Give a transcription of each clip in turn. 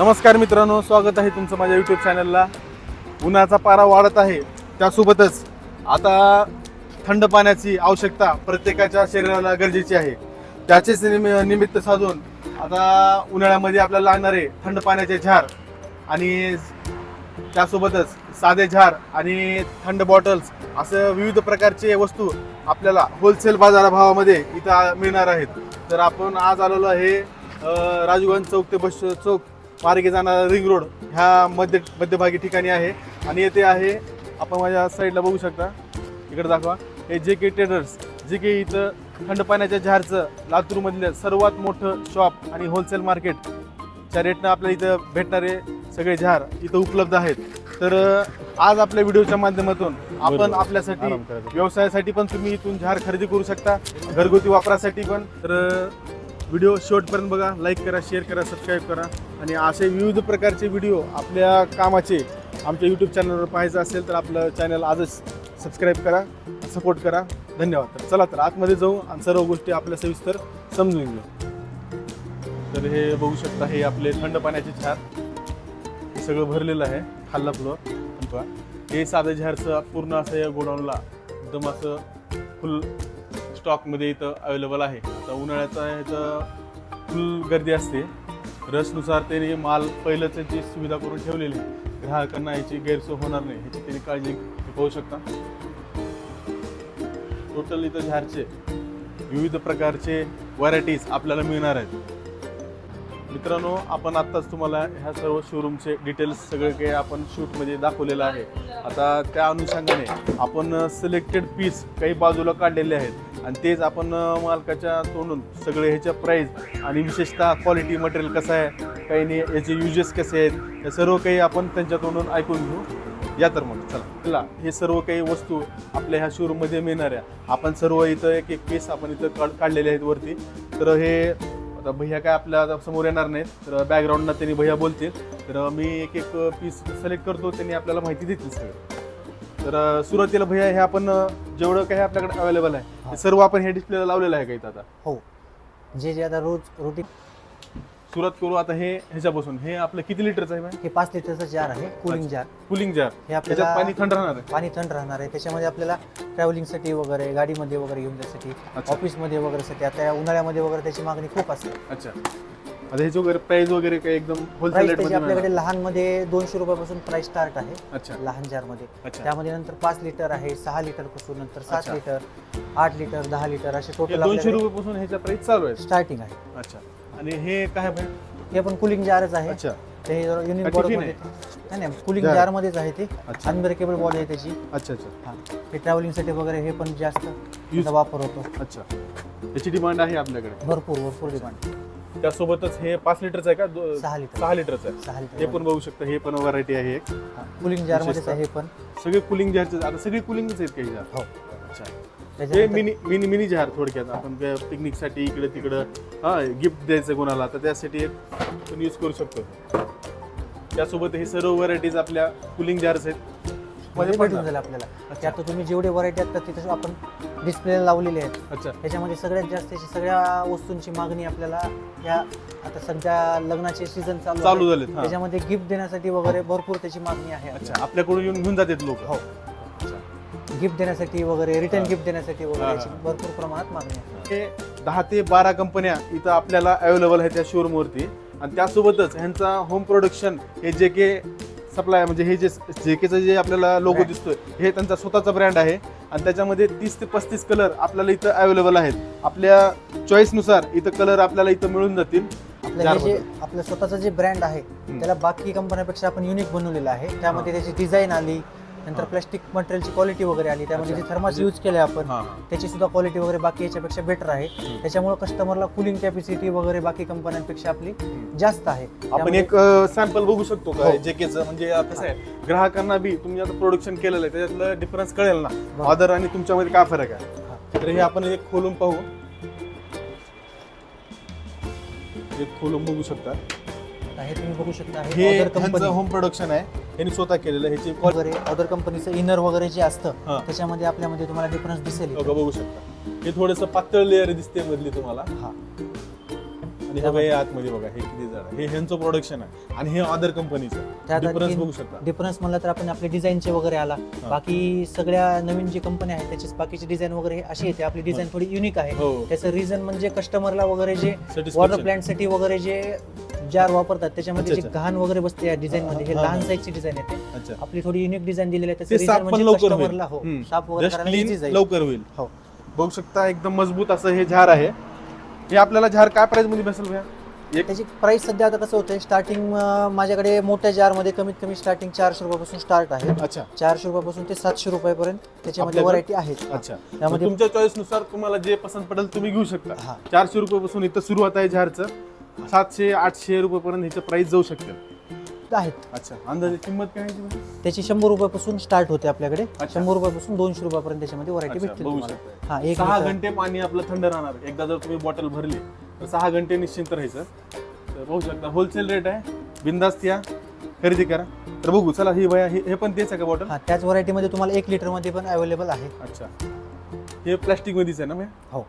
नमस्कार मित्रांनो स्वागत आहे तुमचं माझ्या यूट्यूब चॅनलला उन्हाचा पारा वाढत आहे त्यासोबतच आता थंड पाण्याची आवश्यकता प्रत्येकाच्या शरीराला गरजेची आहे. त्याचेच निमि- निमित्त साधून आता उन्हाळ्यामध्ये आपल्याला लागणारे थंड पाण्याचे झार आणि त्यासोबतच साधे झार आणि थंड बॉटल्स असं विविध प्रकारचे वस्तू आपल्याला होलसेल बाजारभावामध्ये इथं मिळणार आहेत. तर आपण आज आलेलो हे अं, चौक ते बस चौक मार्गे जाणारा रिंग रोड ह्या मध्य मध्यभागी ठिकाणी आहे. आणि येथे आहे आपण माझ्या साईडला बघू शकता. इकडे दाखवा. हे जे के ट्रेडर्स जे के इथं थंड पाण्याच्या जहारचं लातूरमधलं सर्वात मोठं शॉप आणि होलसेल मार्केटच्या रेटनं आपल्या इथं भेटणारे सगळे जहार इथं उपलब्ध आहेत. तर आज आपल्या व्हिडिओच्या माध्यमातून आपण. आपल्यासाठी. व्यवसायासाठी पण तुम्ही इथून जहार खरेदी करू शकता. घरगुती वापरासाठी पण. तर व्हिडिओ शेवटपर्यंत बघा. लाईक करा शेअर करा सबस्क्राईब करा. आणि असे विविध प्रकारचे व्हिडिओ आपल्या कामाचे आमच्या यूट्यूब चॅनलवर पाहायचं असेल तर आपलं चॅनल आजच सबस्क्राईब करा सपोर्ट करा. धन्यवाद. तर चला तर आतमध्ये जाऊ आणि सर्व गोष्टी आपल्या सविस्तर समजून घेऊ. तर हे बघू शकता हे आपले थंड पाण्याचे झार हे सगळं भरलेलं आहे खाल्ला फ्लोअर हे साधं झारचं पूर्ण असं या गोडाऊनला एकदम असं फुल स्टॉकमध्ये इथं अवेलेबल आहे. आता उन्हाळ्याचा ह्याचं फुल गर्दी असते. रसनुसार त्यांनी माल पहिलंच याची सुविधा करून ठेवलेली ग्राहकांना याची गैरसोय होणार नाही. ह्याची त्यांनी काळजी पाहू शकता. टोटल इथं झारचे विविध प्रकारचे व्हरायटीज आपल्याला मिळणार आहेत. मित्रांनो आपण आत्ताच तुम्हाला ह्या सर्व शोरूमचे डिटेल्स सगळे काही आपण शूटमध्ये दाखवलेलं आहे. आता त्या अनुषंगाने आपण सिलेक्टेड पीस काही बाजूला काढलेले आहेत आणि तेच आपण मालकाच्या तोंडून सगळे ह्याच्या प्राईस आणि विशेषतः क्वालिटी मटेरियल कसं आहे काही नाही याचे युजेस कसे आहेत हे सर्व काही आपण त्यांच्या तोंडून ऐकून घेऊ. या तर मग चला. चला हे सर्व काही वस्तू आपल्या ह्या शोरूममध्ये मिळणाऱ्या आपण सर्व इथं एक एक पीस आपण इथं काढ काढलेले आहेत वरती. तर हे आता भैया काय आपल्यासमोर येणार नाहीत तर बॅकग्राऊंडला त्यांनी भैया बोलतील. तर मी एक एक पीस सिलेक्ट करतो त्यांनी आपल्याला माहिती देतील सगळं. तर सुरुवातीला भैया हे आपण जेवढं काही आपल्याकडे अवेलेबल आहे ते सर्व आपण हे डिस्प्लेला लावलेलं आहे का इथं आता? हो. जे जे आता रोज रोटी सुरुवात करू आता हे ह्याच्यापासून. हे आपलं किती लिटरचं आहे हे पाच लिटरचं जार आहे कूलिंग जार. कुलिंग जार. हे आपल्याला त्याच्यात पाणी थंड राहणार आहे? पाणी थंड राहणार आहे. त्याच्यामध्ये आपल्याला ट्रॅव्हलिंगसाठी वगैरे गाडीमध्ये वगैरे घेऊन जाण्यासाठी अच्छा. ऑफिसमध्ये वगैरे साठी आता या उन्हाळ्यामध्ये वगैरे त्याची मागणी खूप असते. अच्छा. आता ह्याची वगैरे प्राइस वगैरे काही एकदम होलसेल प्राइस रेट त्याची मध्ये आपल्याकडे मिळणार? लहानमध्ये दोनशे रुपयापासून प्राइस स्टार्ट आहे. अच्छा. लहान जारमध्ये अच्छा. त्यामध्ये नंतर पाच लिटर आहे सहा लिटरपासून नंतर सात अच्छा. लिटर आठ लिटर दहा लिटर असे हे टोटल दोनशे रुपयापासून ह्याच्या प्राइस चालू आहे स्टार्टिंग आहे. अच्छा. आणि हे काय भाई हे पण कूलिंग जारच आहे. अच्छा. ते युनिटमध्ये नाही नाही कूलिंग जार. मध्येच आहे ते. अनब्रेकेबल बॉडी आहे त्याची. अच्छा अच्छा. हा. हे ट्रॅव्हलिंगसाठी वगैरे हे पण जास्त त्याचा वापर होतो. अच्छा. याची डिमांड आहे आपल्याकडे? भरपूर भरपूर डिमांड त्यासोबतच हे पाच लिटरचं आहे का? सहा लिटर सहा लिटरचं आहे. सहा हे लिटर पण बघू शकता हे पण व्हरायटी आहे एक. कूलिंग जार मध्येच आहे हे पण. सगळे कुलिंग जहारचे आता सगळे कुलिंगच आहेत काही जार हो. अच्छा. त्याच्यानंतर मिनी मिनी मिनी जहार थोडक्यात आपण पिकनिकसाठी इकडे तिकडं हा गिफ्ट द्यायचं कोणाला तर त्यासाठी एक आपण यूज करू शकतो. त्यासोबत हे सर्व व्हरायटीज आपल्या कुलिंग जार्स आहेत. मध्ये भेटून. जाईल आपल्याला. अच्छा. तुम्ही जेवढे व्हरायटी आहेत तिथे आपण डिस्प्लेला लावलेले आहेत. अच्छा. त्याच्यामध्ये सगळ्यात जास्त सगळ्या वस्तूंची मागणी आपल्याला या आता सध्या लग्नाचे सीझन चालू चालू आहे. झालेत हा. त्याच्यामध्ये गिफ्ट देण्यासाठी वगैरे भरपूर त्याची मागणी आहे. अच्छा आपल्याकडून येऊन घेऊन जातात लोक. हो. गिफ्ट देण्यासाठी वगैरे रिटर्न. गिफ्ट देण्यासाठी वगैरे. याची भरपूर प्रमाणात मागणी आहे हे दहा ते बारा कंपन्या इथं आपल्याला अवेलेबल आहेत त्या शोरूमवरती आणि त्यासोबतच ह्यांचा होम प्रोडक्शन हे जे के सप्लाय म्हणजे हे जे जे केचं जे आपल्याला लोगो. दिसतोय हे त्यांचा स्वतःचा ब्रँड आहे आणि त्याच्यामध्ये तीस ते पस्तीस कलर आपल्याला इथं अवेलेबल आहेत आपल्या चॉईसनुसार इथं कलर आपल्याला इथं मिळून जातील आपलं हे जारमध्ये. जे आपलं स्वतःचं जे ब्रँड आहे त्याला बाकी कंपन्यापेक्षा आपण युनिक बनवलेलं आहे त्यामध्ये त्याची डिझाईन आली नंतर हा. प्लास्टिक मटेरियलची क्वालिटी वगैरे आली त्यामध्ये जे. थर्मास म्हणजे- यूज केले आपण हां त्याची सुद्धा क्वालिटी वगैरे बाकी याच्यापेक्षा बेटर आहे त्याच्यामुळे कस्टमरला कूलिंग कॅपॅसिटी वगैरे बाकी कंपन्यांपेक्षा आपली जास्त आहे आपण एक सॅम्पल बघू शकतो का हो. जे केचं म्हणजे आता कसं आहे ग्राहकांना बी तुम्ही आता प्रोडक्शन केलेलं आहे त्याच्यातलं डिफरन्स कळेल ना. ऑर्डर आणि तुमच्यामध्ये काय फरक आहे हा. तर हे आपण एक खोलून पाहू एक खोलून बघू शकता आता हे तुम्ही बघू शकता. हे हे त्यांचं होम प्रोडक्शन आहे. यांनी स्वतः केलेलं. ह्याची quality वगैरे अदर कंपनीचं इनर वगैरे जे असतं हा. त्याच्यामध्ये आपल्यामध्ये तुम्हाला डिफरन्स दिसेल इथं. बघा बघू शकता. हे थोडंसं पातळ लेअर दिसते मधली तुम्हाला. हा. आणि हे बघा हे आतमध्ये बघा हे किती झाड. हे ह्यांचं प्रोडक्शन आहे. आणि हे अदर कंपनीचं त्यात डिफरन्स आणखीन बघू शकता. डिफरन्स म्हणलं तर आपण आपले डिझाईनचे वगैरे आला. बाकी सगळ्या नवीन जी कंपनी आहेत त्याचे बाकीचे डिझाईन वगैरे हे अशी येते. आपली डिझाईन थोडी युनिक आहे. हो. त्याचं रिझन म्हणजे कस्टमरला वगैरे जे वॉटर Satisfaction. प्लांटसाठी वगैरे जे जार वापरतात त्याच्यामध्ये अच्छा, जे. घाण वगैरे बसते या डिझाईन मध्ये हे हा, लहान हा. साईजची डिझाईन येते अच्छा. आपली थोडी युनिक डिझाईन दिलेली आहे ते त्याचं साफ रिझन पण म्हणजे लवकर होईल. कस्टमरला हो साफ वगैरे जस्ट करायला easy क्लीन जाईल. लवकर होईल. हो. बघू शकता एकदम मजबूत असं हे झार आहे. हे आपल्याला झार काय प्राइसमध्ये बसेल भैया? त्याची प्राइस सध्या आता कसं होतंय स्टार्टिंग माझ्याकडे मोठ्या जारमध्ये कमीत कमी स्टार्टिंग चारशे रुपयापासून स्टार्ट आहे. अच्छा. चारशे रुपयापासून ते सातशे रुपयापर्यंत त्याच्यामध्ये आपल्याकडे? व्हरायटी आहेत. अच्छा. त्यामध्ये तुमच्या चॉईसनुसार तुम्हाला जे पसंत पडेल तुम्ही घेऊ शकता. हा. चारशे रुपयापासून इथं सुरुवात आहे झारचं सातशे आठशे रुपयेपर्यंत ह्याचं प्राइस जाऊ शकते. आहेत. अच्छा अंदाजे किंमत काय आहे त्याची? त्याची शंभर रुपयापासून स्टार्ट होते आपल्याकडे. अच्छा. शंभर रुपयापासून दोनशे रुपयापर्यंत त्याच्यामध्ये व्हरायटी अच्छा, भेटतील बघू तुम्हाला. शकता. हा एक सहा लिटर. घंटे पाणी आपलं थंड राहणार. एकदा जर तुम्ही बॉटल भरली तर सहा घंटे निश्चिंत राहायचं. तर बघू शकता होलसेल रेट आहे. बिंदास्त या. खरेदी करा. तर बघू चला ही भया हे हे पण तेच आहे का बॉटल हा त्याच व्हरायटी मध्ये तुम्हाला एक लिटरमध्ये पण अवेलेबल आहे. अच्छा. हे प्लास्टिक मध्येच आहे ना भैया? हो.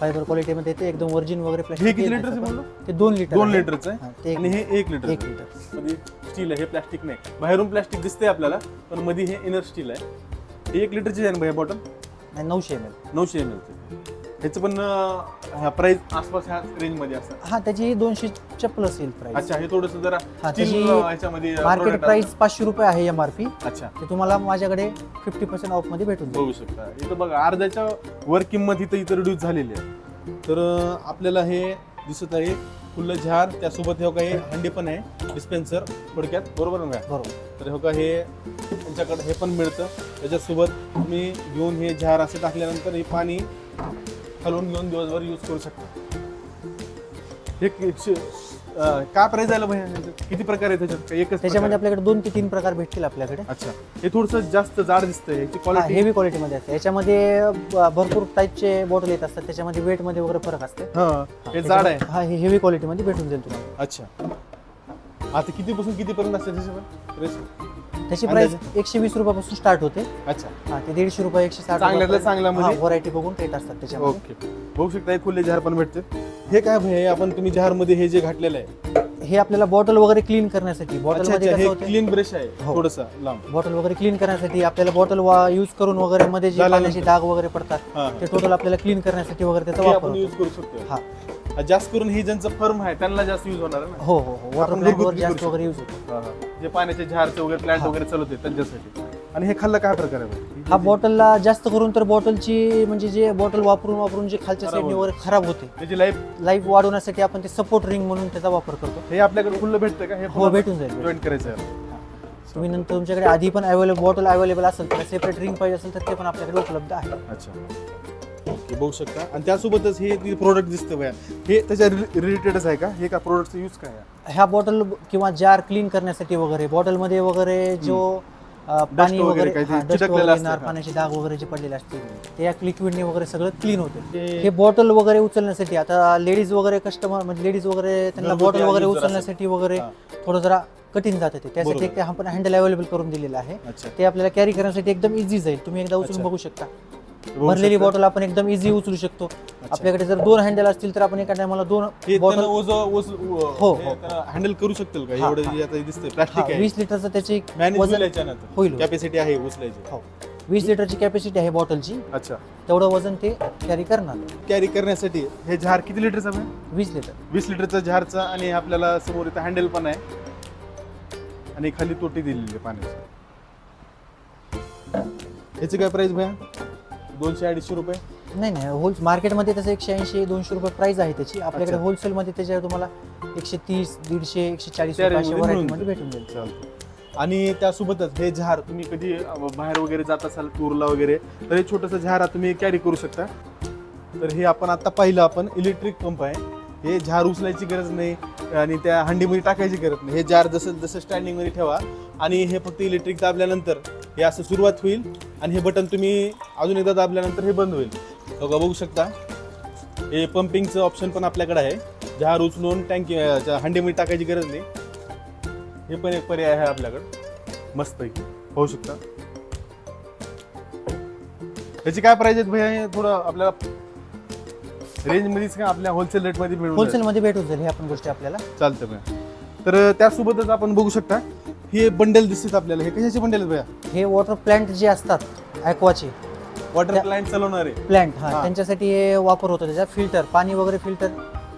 फायबर क्वालिटी मध्ये ते एकदम वर्जिन वगैरे हे plastic किती लिटरचं त्याचं म्हणलं. ते दोन लिटर दोन आहे. लिटरचं आहे? हा, ते आणि एक हे एक लिटर. एक लिटर. मध्ये स्टील आहे हे प्लास्टिक नाही. बाहेरून प्लास्टिक दिसतंय आपल्याला पण मध्ये हे इनर स्टील आहे. हे एक लिटरची आहे ना भैया बॉटल आणि नऊशे एम एल नऊशे एम एलचे ह्याचं पण प्राइस आसपास ह्या रेंजमध्ये असतं हा त्याची दोनशेच्या प्लस येईल प्राइस अच्छा हे थोडस जरा हा, ह्याच्यामध्ये मार्केट product प्राइस पाचशे रुपये आहे एम आर पी. अच्छा. ते तुम्हाला माझ्याकडे फिफ्टी पर्सेंट ऑफमध्ये भेटून जाईल. बघू शकता. इथं बघा अर्ध्याच्या वर किंमत इथं इथं रिड्यूस झालेली आहे. तर अं, आपल्याला हे दिसत आहे फुल्ल झार त्यासोबत हे काही हंडी पण आहे डिस्पेन्सर थोडक्यात. बरोबर ना? बरोबर. तर हो का हे त्यांच्याकडे हे पण मिळतं. त्याच्यासोबत तुम्ही घेऊन हे झार असे टाकल्यानंतर हे पाणी हलवून घेऊन दिवसभर यूज करू शकता. हे काय प्राइस भैया? ह्याच्यात? किती प्रकार आहे त्याच्यात? एकच त्याच्यामध्ये? आपल्याकडे दोन ते तीन प्रकार भेटतील आपल्याकडे. अच्छा. हे थोडस जास्त जाड दिसतंय. ह्याची क्वालिटी हेवी क्वालिटीमध्ये असते. याच्यामध्ये भरपूर टाईपचे बॉटल येत असतात. त्याच्यामध्ये वेटमध्ये वगैरे फरक असते. हा हे जाड आहे. हा हे हेवी क्वालिटीमध्ये भेटून जाईल तुम्हाला. अच्छा. आता कितीपासून कितीपर्यंत असते त्याच्यावर Price? त्याची प्राइस एकशे वीस रुपयापासून स्टार्ट होते. अच्छा. हा ते दीडशे रुपये एकशे साठ चांगल्यातल्या चांगल्यामध्ये? व्हरायटी बघून रेट असतात त्याच्यामध्ये. ओके बघू शकता हे खुले जहार पण भेटते. हे काय भय आपण तुम्ही जहारमध्ये हे जे घातलेलं आहे? हे आपल्याला बॉटल वगैरे क्लीन करण्यासाठी बॉटल अच्छा मध्ये अच्छा कसं हे होतं? क्लीन ब्रश आहे हो. थोडस लांब. बॉटल वगैरे क्लीन करण्यासाठी आपल्याला बॉटल यूज करून वगैरे मध्ये जे. पाण्याचे डाग वगैरे पडतात हा, ते टोटल आपल्याला क्लीन करण्यासाठी वगैरे त्याचा हे वापर आपण होतो. यूज करू शकतो हा हा, जास्त करून ही ज्यांचं फर्म आहे त्यांना जास्त यूज होणार आहे ना? हो हो हो. वॉटर आपण घरगुती जास्त करू वगैरे यूज होतो हा, हा. जे पाण्याचे झारचे वगैरे प्लांट. वगैरे चालवते त्यांच्यासाठी. आणि हे खाल्लं काय प्रकार आहे? हा बॉटलला जास्त करून तर बॉटलची म्हणजे जे बॉटल वापरून वापरून जे खालच्या खराब साईडने होते. वगैरे खराब होते. त्याची लाईफ लाईफ वाढवण्यासाठी आपण ते सपोर्ट रिंग म्हणून त्याचा वापर करतो. हे आपल्याकडे खुल्लं भेटतं का? हे हो भेटून जाईल जॉईन करायचं आहे. तुम्ही नंतर तुमच्याकडे आधी पण अवेलेबल बॉटल अवेलेबल असेल तर सेपरेट रिंग पाहिजे असेल तर ते पण आपल्याकडे उपलब्ध आहे. अच्छा. ओके बघू शकता. आणि त्यासोबतच हे प्रोडक्ट दिसतं बघा हे त्याच्या रिलेटेडच आहे का? हे का प्रोडक्टचा यूज काय आहे? ह्या बॉटल किंवा जार क्लीन करण्यासाठी वगैरे बॉटलमध्ये वगैरे जो अ, पाणी वगैरे वगैरे काहीतरी हा, dust चिटकलेलं वगैरे असतं येणार का? पाण्याचे डाग वगैरे जे पडलेले असतील ते या लिक्विडने वगैरे सगळं क्लीन होते. हे- हे बॉटल वगैरे उचलण्यासाठी आता लेडीज वगैरे कस्टमर म्हणजे लेडीज वगैरे त्यांना घरगुती बॉटल वगैरे उचलण्यासाठी वगैरे हा. थोडं जरा कठीण जातं ते. त्यासाठी बरोबर. एक आपण हँडल अवेलेबल करून दिलेलं आहे. अच्छा. ते आपल्याला कॅरी करण्यासाठी एकदम इझी जाईल. तुम्ही एकदा उचलून अच्छा. बघू शकता. भरलेली. बॉटल आपण एकदम इझी उचलू शकतो. आपल्याकडे जर दोन हँडल असतील तर आपण एका टायमाला दोन हे बॉटल हो, हँडल करू शकतील का? हा, एवढं हा. हे दिसतंय प्लास्टिक आहे. वीस लिटरचं त्याची होईल. कॅपॅसिटी आहे उचलायची. हो. वीस लिटरची कॅपॅसिटी आहे बॉटलची अच्छा. तेवढं वजन ते कॅरी करणार. कॅरी करण्यासाठी हे झार किती लिटरचं आहे? वीस लिटर वीस लिटरचं झारचं आणि आपल्याला समोर इथं हँडल पण आहे. आणि खाली तोटी दिलेली आहे पाण्याची. याची काय प्राइस भया? दोनशे अडीचशे रुपये? नाही नाही होल मार्केटमध्ये तसं एकशे ऐंशी दोनशे रुपये प्राइस आहे त्याची. आपल्याकडे अच्छा. होलसेलमध्ये त्याच्या तुम्हाला एकशे तीस दीडशे एकशे चाळीस त्या रुपये अशा range मध्ये व्हरायटीमध्ये मिळून भेटून जाईल. चालतं आणि त्यासोबतच हे झार तुम्ही कधी अं, बाहेर वगैरे जात असाल टूरला वगैरे तर हे छोटंसं झार तुम्ही कॅरी करू शकता. तर हे आपण आता पाहिलं आपण इलेक्ट्रिक पंप आहे. हे झार उचलायची गरज नाही आणि त्या हंडीमध्ये टाकायची गरज नाही. हे जार जसं जसं स्टँडिंगमध्ये ठेवा आणि हे फक्त इलेक्ट्रिक दाबल्यानंतर हे असं सुरुवात होईल आणि हे बटन तुम्ही अजून एकदा दाबल्यानंतर हे बंद होईल. बघा बघू शकता. हे पंपिंगचं ऑप्शन पण आपल्याकडे आहे. जार उचलून टँकी हंडीमध्ये टाकायची गरज नाही हे पण एक पर्याय आहे आपल्याकडे. मस्त पाहू शकता. याची काय प्राइस आहेत भैया? हे थोडं आपल्याला रेंज मध्येच का आपल्या होलसेल रेटमध्ये मिळून होलसेल मध्ये भेटून जाईल ह्या पण गोष्टी आपल्याला. चालतं भैया. तर त्यासोबतच आपण बघू शकता हे बंडल दिसतात आपल्याला. हे कशाचे बंडल आहेत भैया हे वॉटर प्लांट जे असतात ॲक्वाचे वॉटर त्या- प्लांट चालवणारे. प्लांट हा हा. त्यांच्यासाठी हे वापर होतो त्याच्यात फिल्टर पाणी वगैरे फिल्टर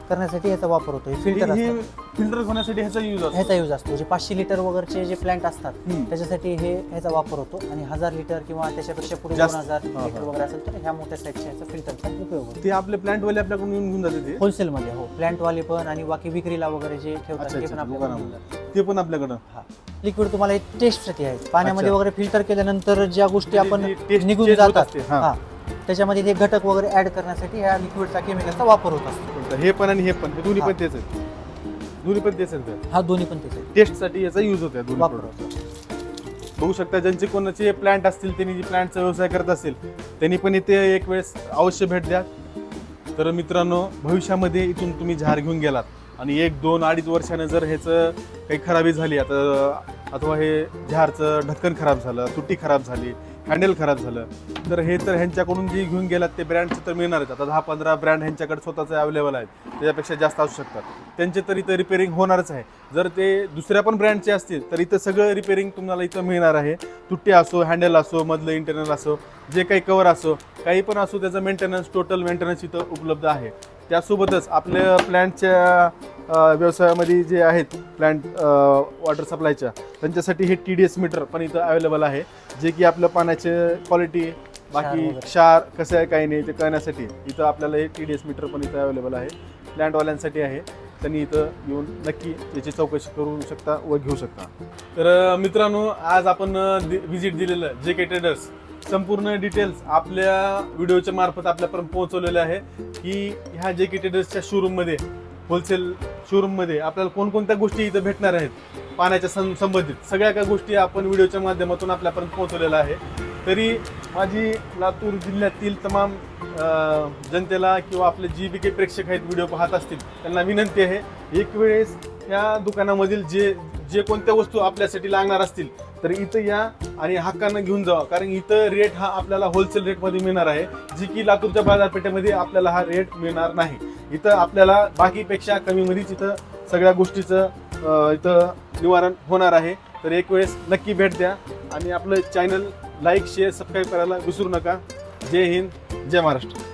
करण्यासाठी ह्याचा वापर होतो. हे फिल्टर हे असतात. फिल्टर होण्यासाठी ह्याचा यूज असतो. ह्याचा यूज असतो. जे पाचशे लिटर वगैरेचे जे प्लांट असतात हम्म. त्याच्यासाठी हे ह्याचा वापर होतो. आणि हजार लिटर किंवा त्याच्यापेक्षा पुढे जास्त. दोन हजार हा, लिटर हा. वगैरे असेल तर ह्या मोठ्या साईजच्या ह्याचा फिल्टरचा उपयोग होतो. ते आपले प्लांट वाले आपल्याकडून येऊन घेऊन जाते ते. होलसेलमध्ये हो. प्लांट वाले पण आणि बाकी विक्रीला वगैरे जे ठेवतात ते अच्छा पण दुकानामध्ये. जातात. ते पण आपल्याकडं. हा. लिक्विड तुम्हाला टेस्टसाठी आहे. पाण्यामध्ये अच्छा. वगैरे फिल्टर केल्यानंतर ज्या गोष्टी आपण taste निघून change होत जातात असते, हा. हा. त्याच्यामध्ये ते घटक वगैरे ऍड करण्यासाठी ह्या लिक्विडचा केमिकलचा वापर होत असतो. हे पण आणि हे पण हे दोन्ही हा. पण तेच आहेत. दोन्ही पण तेच आहेत हा दोन्ही पण तेच आहे टेस्टसाठी याचा यूज होतो या दोन्ही वापर product. बघू शकता ज्यांचे कोणाचे प्लांट असतील त्यांनी जे प्लांटचा व्यवसाय करत असेल त्यांनी पण इथे एक वेळेस अवश्य भेट द्या. तर मित्रांनो भविष्यामध्ये इथून तुम्ही झाड घेऊन गेलात. आणि एक दोन अडीच वर्षानं जर ह्याचं काही खराबी झाली आता अथवा हे झारचं ढक्कन खराब झालं तुटी खराब झाली हँडल खराब झालं तर हे तर ह्यांच्याकडून जे घेऊन गेलात ते ब्रँडचं तर मिळणारच. आता दहा पंधरा ब्रँड ह्यांच्याकडे स्वतःचे अवेलेबल आहेत. त्याच्यापेक्षा जास्त असू शकतात. त्यांचे तर इथं रिपेअरिंग होणारच आहे. जर ते दुसऱ्या पण ब्रँडचे असतील तर इथं सगळं रिपेअरिंग तुम्हाला इथं मिळणार आहे. तुट्टी असो हँडल असो मधलं इंटरनल असो जे काही कवर असो काही पण असो त्याचं मेंटेनन्स टोटल मेंटेनन्स इथं उपलब्ध आहे. त्यासोबतच आपल्या प्लॅन्टच्या व्यवसायामध्ये जे आहेत प्लॅन्ट वॉटर सप्लायच्या त्यांच्यासाठी हे टी डी एस मीटर पण इथं अवेलेबल आहे जे की आपलं पाण्याचे क्वालिटी बाकी. क्षार कसं आहे काही नाही ते कळण्यासाठी इथं आपल्याला हे टी डी एस मीटर पण इथं अवेलेबल आहे प्लॅन्टवाल्यांसाठी आहे त्यांनी इथं येऊन नक्की याची चौकशी करू शकता व घेऊ शकता तर मित्रांनो आज आपण व्हिजिट दिलेलं जे के ट्रेडर्स संपूर्ण डिटेल्स आपल्या व्हिडिओच्या मार्फत आपल्यापर्यंत पोहोचवलेले आहे की ह्या जे के ट्रेडर्सच्या शोरूममध्ये होलसेल शोरूममध्ये आपल्याला कोणकोणत्या गोष्टी इथं भेटणार आहेत पाण्याच्या सं संबंधित सगळ्या काही गोष्टी आपण व्हिडिओच्या माध्यमातून आपल्यापर्यंत पोहोचवलेल्या आहे. तरी माझी लातूर जिल्ह्यातील तमाम जनतेला किंवा आपले जी बी काही प्रेक्षक आहेत व्हिडिओ पाहत असतील त्यांना विनंती आहे एक वेळेस या दुकानामधील जे जे कोणत्या वस्तू आपल्यासाठी लागणार असतील तर इथं या आणि हक्कानं घेऊन जावा. कारण इथं रेट हा आपल्याला होलसेल रेटमध्ये मिळणार आहे. जी की लातूरच्या बाजारपेठेमध्ये आपल्याला हा रेट मिळणार नाही. इथं आपल्याला बाकीपेक्षा कमीमध्येच इथं सगळ्या गोष्टीचं इथं निवारण होणार आहे. तर एक वेळेस नक्की भेट द्या. आणि आपलं चॅनल लाईक शेअर सबस्क्राईब करायला विसरू नका. जय हिंद जय महाराष्ट्र.